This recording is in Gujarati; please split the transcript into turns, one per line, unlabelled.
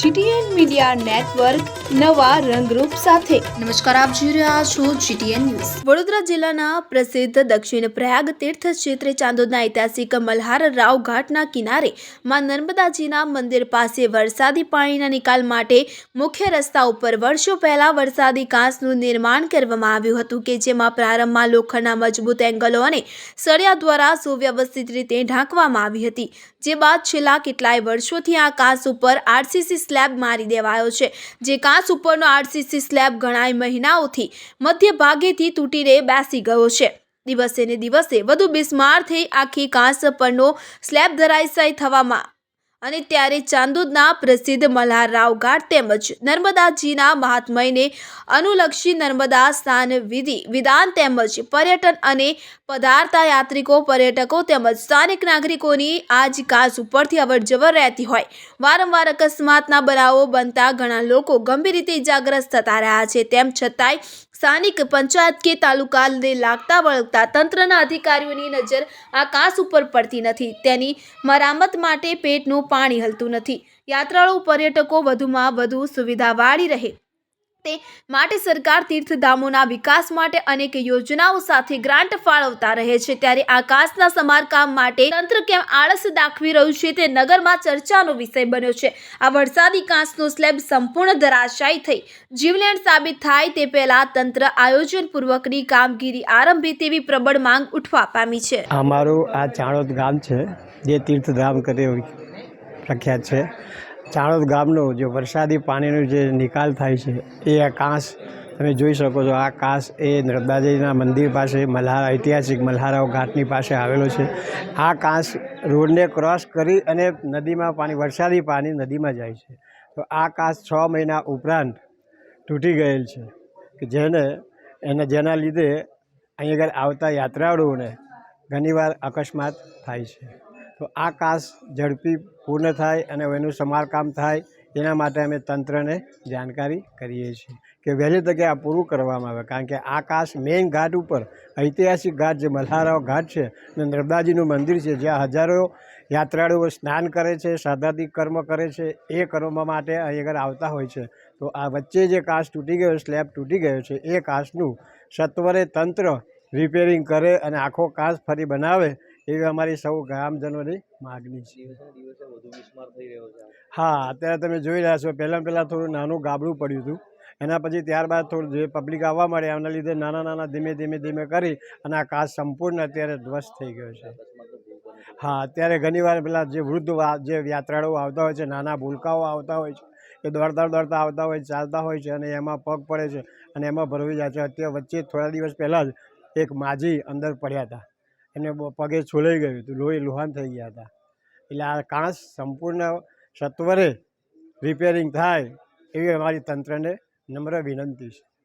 જીટીએન મીડિયા નેટવર્ક નવા રંગરૂપ સાથે.
નમસ્કાર, આપ જોઈ રહ્યા છો જીટીએન ન્યૂઝ. વડોદરા જિલ્લાના પ્રસિદ્ધ દક્ષિણ પ્રયાગ તીર્થ ક્ષેત્રે ચાંદોદના ઐતિહાસિક મલ્હાર રાવ ઘાટના કિનારે માં નર્મદાજીના મંદિર પાસે વરસાદી પાણીના નિકાલ માટે મુખ્ય રસ્તા ઉપર વર્ષો પહેલા વરસાદી કાંસનું નિર્માણ કરવામાં આવ્યું હતું કે જેમાં પ્રારંભમાં લોખંડના મજબૂત એંગલો અને સળિયા દ્વારા સુવ્યવસ્થિત રીતે ઢાંકવામાં આવી હતી. જે બાદ છેલ્લા કેટલાય વર્ષોથી આ કાંસ ઉપર આરસીસી સ્લેબ મારી દેવાયો છે. જે કાંસ ઉપરનો આરસીસી સ્લેબ ઘણાય મહિનાઓથી મધ્ય ભાગેથી તૂટીને બેસી ગયો છે. દિવસે ને દિવસે વધુ બિસ્માર થઈ આખી કાંસ પરનો સ્લેબ ધરાશાયી થવામાં અને ત્યારે ચાંદોદના પ્રસિદ્ધ મલ્હારરાવ ઘાટ તેમજ નર્મદાજીના મહાત્મયને અનુલક્ષી નર્મદા સ્નાન વિધિ, વિધાન તેમજ પર્યટન અને પધારતા યાત્રિકો પર્યટકો તેમજ સ્થાનિક નાગરિકોની આજ કાસ ઉપરથી અવરજવર રહેતી હોય. વારંવાર અકસ્માતના બનાવો બનતા ઘણા લોકો ગંભીર રીતે ઇજાગ્રસ્ત થતા રહ્યા છે. તેમ છતાંય સ્થાનિક પંચાયત કે તાલુકાને લાગતા વળગતા તંત્રના અધિકારીઓની નજર આ કાસ ઉપર પડતી નથી. તેની મરામત માટે પેટનું પાણી હલતું નથી. યાત્રાળુ પર્યટકો વધુમાં વધુ સુવિધાવાળી રહે. તે માટે સરકાર તીર્થધામોના વિકાસ માટે અનેક યોજનાઓ સાથે ગ્રાન્ટ ફાળવતા રહે છે. ત્યારે આકાશના સમારકામ માટે તંત્ર કેમ આળસ દાખવી રહ્યું છે તે નગરમાં ચર્ચાનો વિષય બન્યો છે. આ વરસાદી કાંસનો સ્લેબ સંપૂર્ણ ધરાશાયી થઈ. જીવલેણ સાબિત થાય તે પહેલા તંત્ર આયોજનપૂર્વકની કામગીરી આરંભે તેવી પ્રબળ માંગ ઉઠવા પામી છે.
અમારું આ ચાણોદ ગામ છે, જે તીર્થધામ કરે પ્રખ્યાત છે. ચાણોદ ગામનું જે વરસાદી પાણીનો જે નિકાલ થાય છે, એ આ કાંસ તમે જોઈ શકો છો. આ કાંસ એ નર્મદાજીના મંદિર પાસે મલ્હારા, ઐતિહાસિક મલ્હારાઓ ઘાટની પાસે આવેલો છે. આ કાંસ રોડને ક્રોસ કરી અને નદીમાં પાણી, વરસાદી પાણી નદીમાં જાય છે. તો આ કાંસ છ મહિના ઉપરાંત તૂટી ગયેલ છે કે જેને, એને, જેના લીધે અહીં આગળ આવતા યાત્રાળુઓને ઘણીવાર અકસ્માત થાય છે. તો આ કાસ ઝડપી પૂર્ણ થાય અને એનું સમારકામ થાય, એના માટે અમે તંત્રને જાણકારી કરીએ છીએ કે વહેલી તકે આ પૂરું કરવામાં આવે. કારણ કે આ કાસ મેઇન ઘાટ ઉપર, ઐતિહાસિક ઘાટ જે મલ્હારાવ ઘાટ છે અને નર્મદાજીનું મંદિર છે, જ્યાં હજારો યાત્રાળુઓ સ્નાન કરે છે સાદાતિક કર્મ કરે છે, એ કર્મ માટે અહીં આગળ આવતા હોય છે. તો આ વચ્ચે જે કાસ તૂટી ગયો, સ્લેબ તૂટી ગયો છે, એ કાસનું સત્વરે તંત્ર રિપેરિંગ કરે અને આખો કાસ ફરી બનાવે એવી અમારી સૌ ગ્રામજનોની માગણી છે. હા અત્યારે તમે જોઈ રહ્યા છો પહેલાં પહેલાં થોડું નાનું ગાબડું પડ્યું હતું. એના પછી ત્યારબાદ થોડું જે પબ્લિક આવવા મળે એના લીધે નાના નાના ધીમે ધીમે ધીમે કરી અને આ કાચ સંપૂર્ણ અત્યારે ધ્વસ્ત થઈ ગયો છે. હા અત્યારે ઘણીવાર પેલા જે વૃદ્ધ જે યાત્રાળુઓ આવતા હોય છે નાના ભૂલકાઓ આવતા હોય છે એ દોડતા દોડતા આવતા હોય ચાલતા હોય છે અને એમાં પગ પડે છે અને એમાં ભરવી જાય છે. અત્યારે વચ્ચે થોડા દિવસ પહેલાં જ એક માજી અંદર પડ્યા હતા. એમને બ- પગે છોલાઈ ગયું હતું. લોહી લુહાન થઈ ગયા હતા. એટલે આ કાંસ સંપૂર્ણ સત્વરે રિપેરિંગ થાય એવી અમારી તંત્રને નમ્ર વિનંતી છે.